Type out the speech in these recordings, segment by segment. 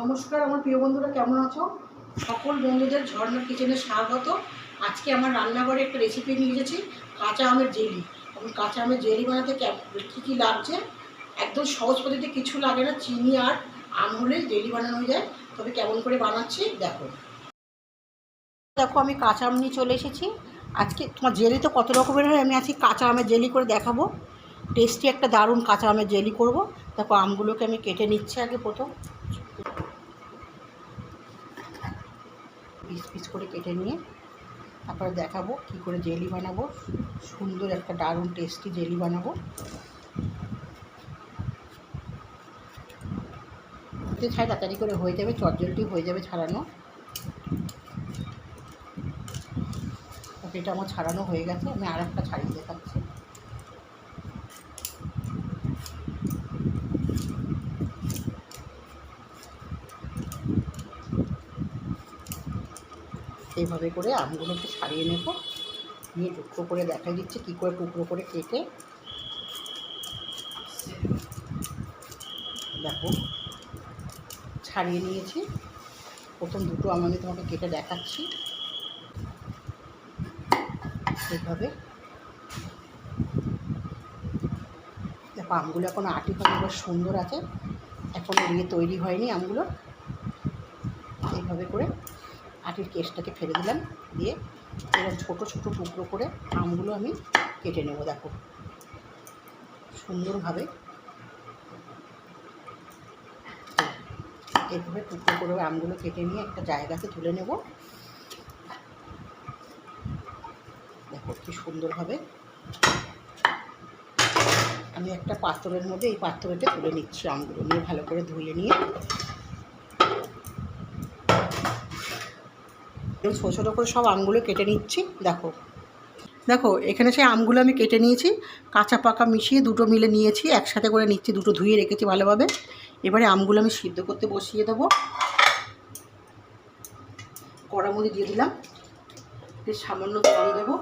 নমস্কার আমার প্রিয় বন্ধুরা, কেমন আছো? সকল বন্ধুদের ঝর্ণা কিচেনে স্বাগত। আজকে আমার রান্নাঘরে একটা রেসিপি নিয়ে এসেছি, কাঁচা আমের জেলি। এবং কাঁচা আমের জেলি বানাতে কী কী লাগছে? একদম সহজ পদ্ধতিতে কিছু লাগে না, চিনি আর আম হলে জেলি বানানো হয়ে যায়। তবে কেমন করে বানাচ্ছি, দেখো। দেখো, আমি কাঁচা আম নিয়ে চলে এসেছি। আজকে তোমার জেলি তো কত রকমের হয়, আমি আজকে কাঁচা আমের জেলি করে দেখাবো। টেস্টি একটা দারুণ কাঁচা আমের জেলি করব। দেখো, আমগুলোকে আমি কেটে নিচ্ছি আগে প্রথম। পিস পিস করে কেটে নিয়ে তারপরে দেখাবো কি করে জেলি বানাবো। সুন্দর একটা দারুণ টেস্টি জেলি বানাবো। ছাই তাড়াতাড়ি করে হয়ে যাবে, চটজলটি হয়ে যাবে ছাড়ানো। ওকে, এটা আমার ছাড়ানো হয়ে গেছে, আমি আর একটা ছাড়িয়ে দেখাচ্ছি। এইভাবে করে আমগুলোকে ছাড়িয়ে নেব। নিয়ে টুকরো করে দেখা দিচ্ছে, কী করে টুকরো করে কেটে। দেখো, ছাড়িয়ে নিয়েছি। প্রথম দুটো আম আমি তোমাকে কেটে দেখাচ্ছি। এইভাবে। দেখো, আমগুলো এখন আটি ভাবে বেশ সুন্দর আছে। এখনও ইয়ে তৈরি হয়নি আমগুলো। এইভাবে করে আটির কেসটাকে ফেলে দিলাম, দিয়ে এবার ছোটো ছোটো টুকরো করে আমগুলো আমি কেটে নেব, দেখো। সুন্দরভাবে। এইভাবে টুকরো করে আমগুলো কেটে নিয়ে একটা জায়গাতে তুলে নেব। দেখো কি সুন্দরভাবে। আমি একটা পাত্রের মধ্যে এই পাত্রটা তুলে নিচ্ছি আমগুলো, নিয়ে ভালো করে ধুয়ে নিয়ে। ছোটো ছোটো করে সব আমগুলো কেটে নিচ্ছি, দেখো। দেখো, এখানে সেই আমগুলো আমি কেটে নিয়েছি, কাঁচা পাকা মিশিয়ে দুটো মিলে নিয়েছি, একসাথে করে নিচ্ছি, দুটো ধুয়ে রেখেছি ভালোভাবে। এবারে আমগুলো আমি সিদ্ধ করতে বসিয়ে দেবো। কড়ার মধ্যে দিয়ে দিলাম সামান্য জল দেবো।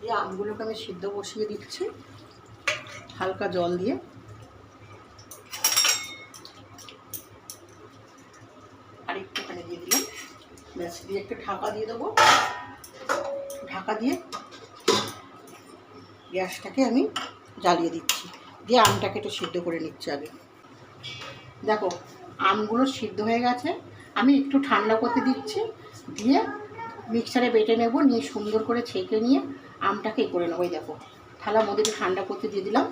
দিয়ে আমগুলোকে আমি সিদ্ধ বসিয়ে দিচ্ছি, হালকা জল দিয়ে আর একটুখানি দিয়ে দিলাম ব্যাস দিয়ে একটা ঢাকা দিয়ে দেবো। ঢাকা দিয়ে গ্যাসটাকে আমি জ্বালিয়ে দিচ্ছি। দিয়ে আমটাকে একটু সিদ্ধ করে নিচ্ছি আগে। দেখো, আমগুলো সিদ্ধ হয়ে গেছে। আমি একটু ঠান্ডা করতে দিচ্ছি। দিয়ে মিক্সারে বেটে নেব, নিয়ে সুন্দর করে ছেঁকে নিয়ে আমটাকে করে নেব। দেখো থালার মধ্যে ঠান্ডা করতে দিয়ে দিলাম।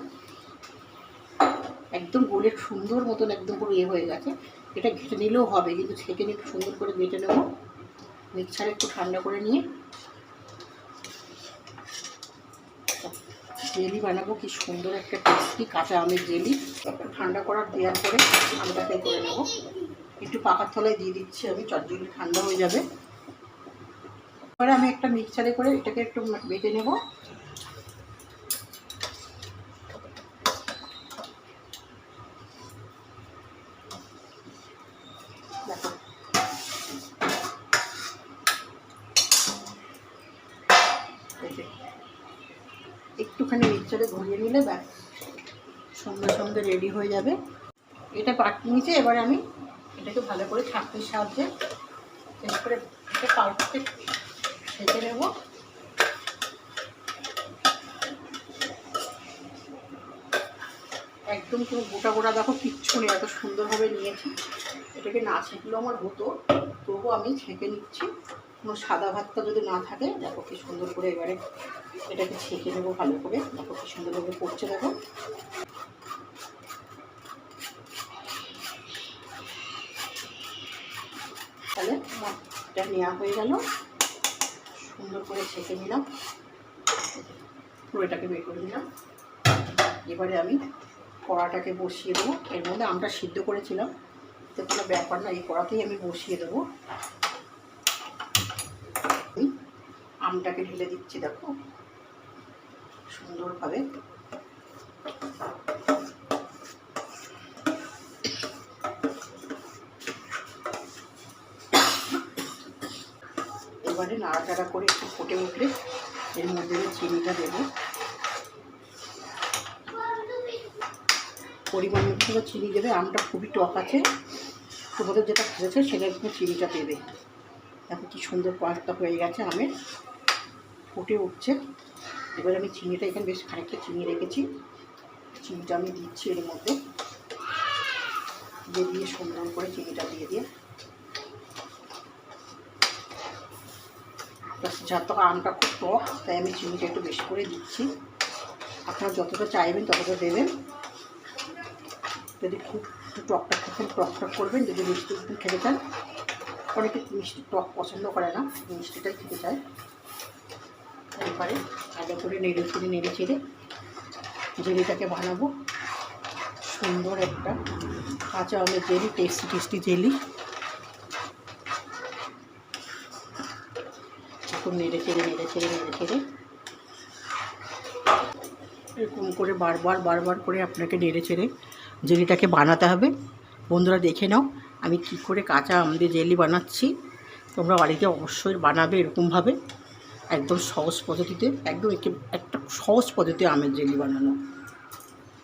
একদম গোলে সুন্দর মতন একদম পুরো ইয়ে হয়ে গেছে। এটা ঘেটে নিলেও হবে, কিন্তু ছেঁকে নিয়ে একটু সুন্দর করে বেটে নেব। মিক্সারে একটু ঠান্ডা করে নিয়ে জেলি বানাবো, কি সুন্দর একটা টেস্টি কাঁচা আমের জেলি। ঠান্ডা করার দেওয়ার পরে আমটাকে করে নেব। একটু পাকার তলায় দিয়ে দিচ্ছি আমি চটজলি ঠান্ডা হয়ে যাবে। এবারে আমি একটা মিক্সারে করে এটাকে একটু বেটে নেব। একটুখানি মিক্সারে ঘুরিয়ে নিলে ব্যাস, সঙ্গে সঙ্গে রেডি হয়ে যাবে। এটা পাঠিয়ে নিচে, এবারে আমি এটাকে ভালো করে ছাঁকনির সাহায্যে শেষ করে এটা পাল্টাতে সেঁকে নেব। একদম কোনো গোটা গোটা দেখো, কিচ্ছু নেই, এত সুন্দরভাবে নিয়েছি। এটাকে না ছেঁকলেও আমার হতো, তবুও আমি ছেঁকে নিচ্ছি। কোনো সাদা ভাতটা যদি না থাকে, দেখো কি সুন্দর করে এবারে এটাকে ছেঁকে নেব ভালো করে। দেখো কি সুন্দরভাবে পড়ছে দেখো। তাহলে এটা নেওয়া হয়ে গেল। সুন্দর করে ছেঁকে নিলাম। পুরো এটাকে বের করে নিলাম। এবারে আমি কড়াটাকে বসিয়ে দেবো। এর মধ্যে আমটা সিদ্ধ করেছিলাম। তো কোনো ব্যাপার না, এই কড়াতেই আমি বসিয়ে দেবো। আমটাকে ঢেলে দিচ্ছি, দেখো। সুন্দরভাবে। এবারে নাড়াচাড়া করে একটু ফুটে উঠলে এর মধ্যে চিনিটা দেবো। পরিমাণ মতো চিনি দেবে, আমটা খুবই টক আছে। তোমাদের যেটা খেয়েছে সেটা একটু চিনিটা দেবে। দেখো কি সুন্দর পাঁচটা হয়ে গেছে আমের। ফুটে উঠছে। এবার আমি চিনিটা এখানে বেশ খানিকটা চিনি রেখেছি। চিনিটা আমি দিচ্ছি এর মধ্যে। দিয়ে দিয়ে সুন্দর করে চিনিটা দিয়ে দিয়ে। প্লাস যত আমটা খুব টক, তাই আমি চিনিটা একটু বেশি করে দিচ্ছি। আপনারা যতটা চাইবেন ততটা দেবেন। যদি খুব একটু টকটা খেতেন টক টক করবেন, যদি মিষ্টি একটু খেতে চান। অনেকে মিষ্টি টক পছন্দ করে না, মিষ্টিটাই খেতে চায়। এবারে আগে করে নেড়ে চেড়ে নেড়ে চেড়ে জেলিটাকে বানাবো। সুন্দর একটা কাঁচা আমের জেলি টেস্টি টেস্টি জেলি। এখন নেড়ে চেড়ে নেড়ে চেড়ে নেড়ে চেড়ে এরকম করে বারবার বারবার করে আপনাকে নেড়ে চেড়ে জেলিটাকে বানাতে হবে। বন্ধুরা দেখে নাও আমি কি করে কাঁচা আম দিয়ে জেলি বানাচ্ছি। তোমরা বাড়িতে অবশ্যই বানাবে এরকমভাবে। একদম সহজ পদ্ধতিতে, একদম একে, একটা সহজ পদ্ধতি আমের জেলি বানানো।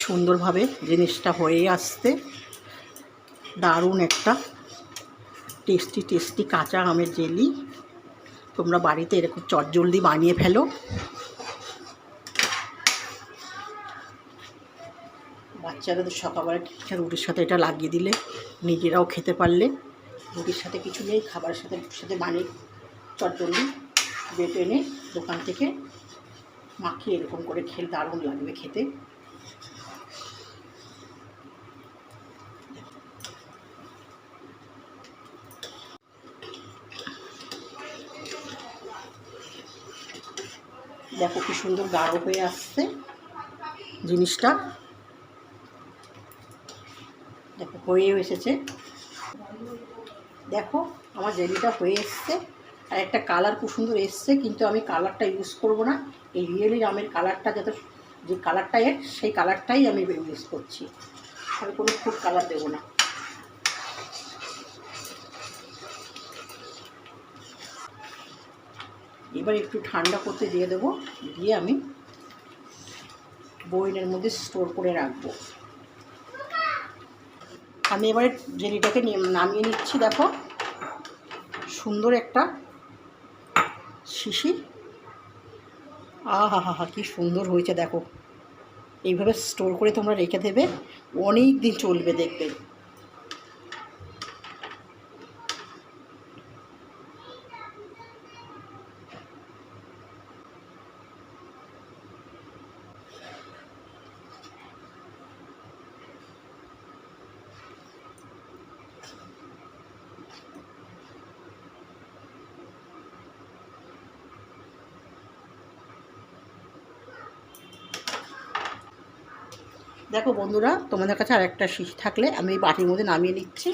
সুন্দরভাবে জিনিসটা হয়ে আসতে দারুণ একটা টেস্টি টেস্টি কাঁচা আমের জেলি। তোমরা বাড়িতে এরকম চটজলদি বানিয়ে ফেলো। বাচ্চারা তো সকালবেলা টিচার রুটির সাথে এটা লাগিয়ে দিলে, নিজেরাও খেতে পারলে। রুটির সাথে কিছু নেই, খাবারের সাথে সাথে বানিয়ে চটজলদি বেটে এনে দোকান থেকে মাখিয়ে এরকম করে খেলে দারুণ লাগবে খেতে। দেখো কি সুন্দর গাঢ় হয়ে আসছে জিনিসটা। দেখো হয়ে এসেছে। দেখো, আমার জেলিটা হয়ে এসছে। আর একটা কালার খুব সুন্দর এসছে, কিন্তু আমি কালারটা ইউজ করব না। এই রিয়েলি আমের কালারটা যাতে, যে কালারটা এর, সেই কালারটাই আমি ইউজ করছি। আমি কোনো ফুড কালার দেবো না। এবার একটু ঠান্ডা করতে দিয়ে দেবো, দিয়ে আমি বইনের মধ্যে স্টোর করে রাখব। আমি এবারে জেলিটাকে নামিয়ে নিচ্ছি, দেখো। সুন্দর একটা শিশি আহা হা হা কী সুন্দর হয়েছে দেখো। এইভাবে স্টোর করে তোমরা রেখে দেবে অনেক দিন চলবে দেখবে। দেখো বন্ধুরা, তোমাদের কাছে আর একটা শিশি থাকলে আমি এই বাটির মধ্যে নামিয়ে নিচ্ছি।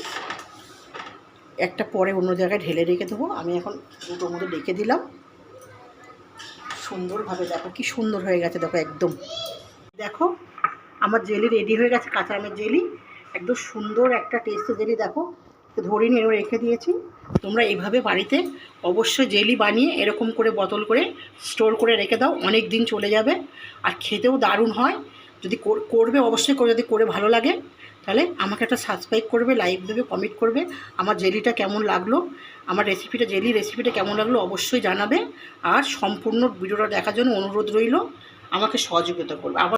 একটা পরে অন্য জায়গায় ঢেলে রেখে দেবো। আমি এখন দুটোর মধ্যে ডেকে দিলাম। সুন্দরভাবে দেখো কি সুন্দর হয়ে গেছে, দেখো একদম। দেখো, আমার জেলি রেডি হয়ে গেছে, কাঁচা আমের জেলি। একদম সুন্দর একটা টেস্টে জেলি, দেখো। ধরে নিয়ে রেখে দিয়েছি। তোমরা এইভাবে বাড়িতে অবশ্যই জেলি বানিয়ে এরকম করে বোতল করে স্টোর করে রেখে দাও, অনেক দিন চলে যাবে। আর খেতেও দারুণ হয়। যদি কর- করবে, অবশ্যই করে, যদি করে ভালো লাগে, তাহলে আমাকে একটা সাবস্ক্রাইব করবে লাইক দেবে কমেন্ট করবে, আমার জেলিটা কেমন লাগল, আমার রেসিপিটা জেলি রেসিপিটা কেমন লাগল অবশ্যই জানাবে, আর সম্পূর্ণ ভিডিওটা দেখার জন্য অনুরোধ রইল, আমাকে সহযোগিতা করবে। আবার